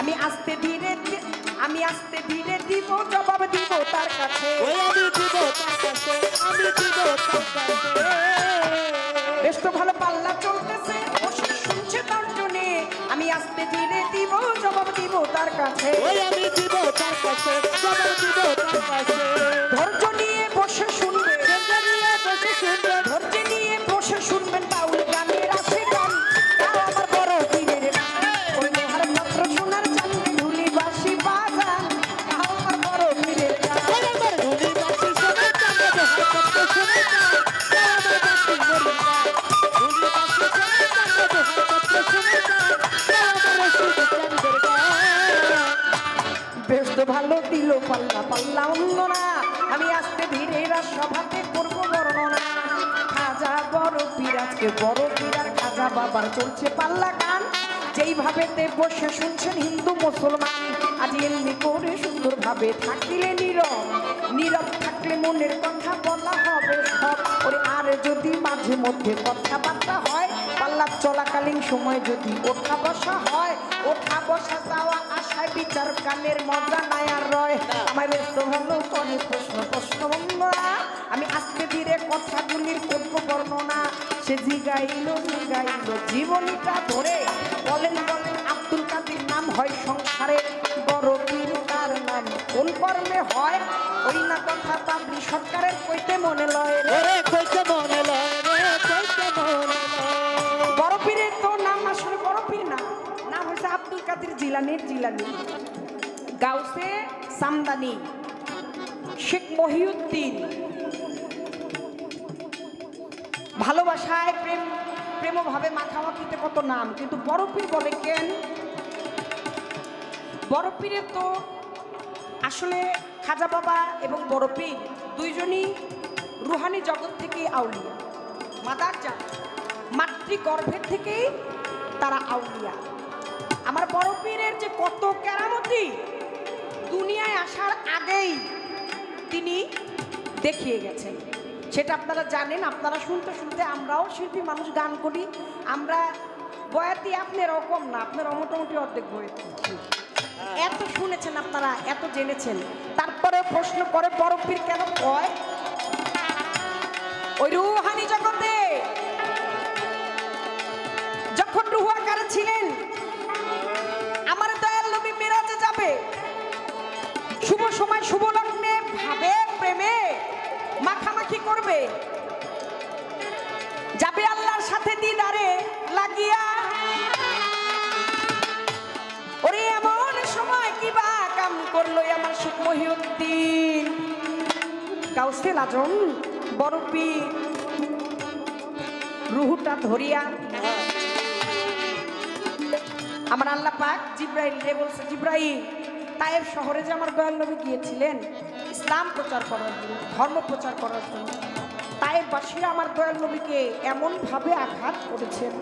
আমি আস্তে ধীরে আমি আস্তে ধীরে দিব জবাব দিব তার কাছে। আমি দিব তার কাছে আমি দিব তার কাছে। বেশ তো ভালো পাল্লা চলতেছে বসে শুনছে দশজনে আমি আস্তে ধীরে দিব জবাব দিব তার কাছে। আমি দিব তার কাছে জবাব দিব তার কাছে। ধৈর্য নিয়ে বেশ তো ভালো দিল পাল্লা পাল্লা অন্যরা আমি আস্তে ধীরে এরা সভাতে করব বর্ণনা। খাজা বড় পীর, আজকে বড় পীর আর খাজা বাবার চলছে পাল্লা গান যেইভাবে বসে শুনছেন হিন্দু মুসলমান। আজ এমনি করে সুন্দরভাবে থাকিলে নীরব। নীরব থাকলে মনের কথা বলা হবে সব। ওরে, আর যদি মাঝে মধ্যে কথাবার্তা হয় পাল্লা চলাকালীন সময় যদি ওঠা বসা হয়, ওঠা বসা যাওয়া আশায় বিচার কানের মজা নাই আর রয়। আমার ভালো করে প্রশ্ন প্রশ্ন আমি আজকে ধীরে কথাগুলির করব বর্ণনা, সে জিগাইল জিগাইল জীবনীটা ধরে। বলেন বলেন, আব্দুল কাদির নাম হয় সংসারে, বড় পীর তার নাম কোন কর্মে হয়? ওই না কথা পাবলি সরকারের কইতে মনে লয় রে কইতে জিলানির জিলানি। গাউসে সামদানি, শেখ মহিউদ্দিন। ভালোবাসায় প্রেম, প্রেমভাবে মাখামাখিতে কত নাম, কিন্তু বড় পীর বলে কেন? বড় তো আসলে খাজা বাবা এবং বড় পীর দুইজনই রুহানি জগৎ থেকে আউলিয়া। মাদার যা মাতৃগর্ভের থেকেই তারা আউলিয়া। আমার বড় পীরের যে কত কেরামতি দুনিয়ায় আসার আগেই তিনি দেখিয়ে গেছেন। সেটা আপনারা জানেন, আপনারা শুনতে শুনতে আমরাও শিল্পী মানুষ গান করি। আমরা বয়াতি আপনি এরকম না, আপনারা মোটামুটি অর্ধেক বয়াতি। এত শুনেছেন আপনারা, এত জেনেছেন। তারপরে প্রশ্ন করে বড় পীর কেন কয়? ওই রুহানি জগতে শুভ সময়, শুভ লগ্নে, ভাবে, প্রেমে মাখামাখি করবে। যাবে আল্লাহর সাথে দিদারে লাগিয়া। ওরে, এমন সময় কি বা কাম করল আমার সুখ মহিউদ্দিন? গাউসে লাজন পীর। রুহুটা ধরিয়া। আমার আল্লাহ পাক জিব্রাইল রে বলছে, জিব্রাইল তায়েব শহরে যে আমার দয়াল নবী গিয়েছিলেন, ইসলাম প্রচার করার জন্য, ধর্ম প্রচার করার জন্য, তায়েববাসীরা আমার দয়াল নবীকে এমনভাবে আঘাত করেছেন।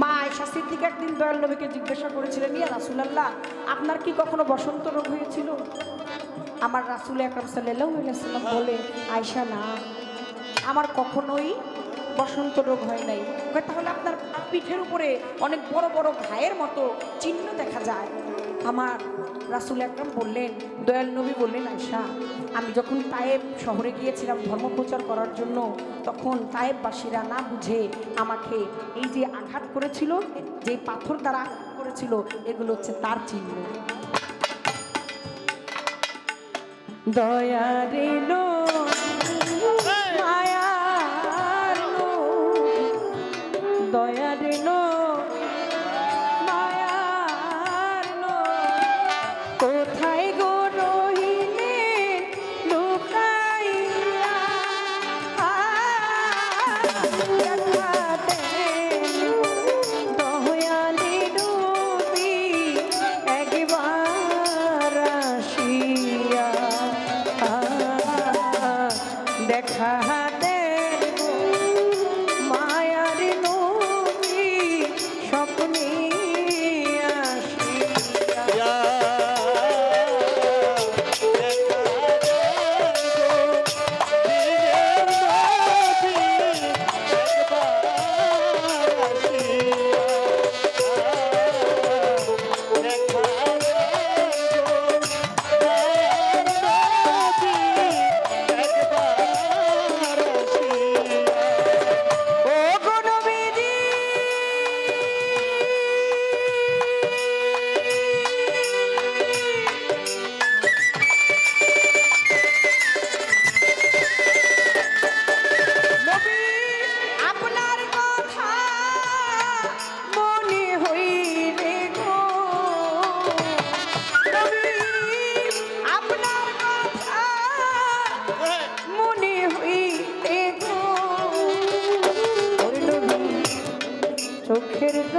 মা আয়সা সিদ্দিক একদিন দয়াল নবীকে জিজ্ঞাসা করেছিলেন, ইয়া রাসুলাল্লাহ, আপনার কি কখনো বসন্ত রোগ হয়েছিল? আমার রাসুল আকরম সাল্লাহ বলে আয়সা না। আমার কখনোই বসন্ত রোগ হয় নাই। তাহলে আপনার পিঠের উপরে অনেক বড় বড় ঘায়ের মতো চিহ্ন দেখা যায়। আমার রাসুল আকরাম বললেন, দয়াল নবী বললেন আয়সা আমি যখন তায়েব শহরে গিয়েছিলাম ধর্ম প্রচার করার জন্য, তখন তায়েববাসীরা না বুঝে আমাকে এই যে আঘাত করেছিল, যে পাথর দ্বারা আঘাত করেছিল, এগুলো হচ্ছে তার চিহ্ন। দয়ারে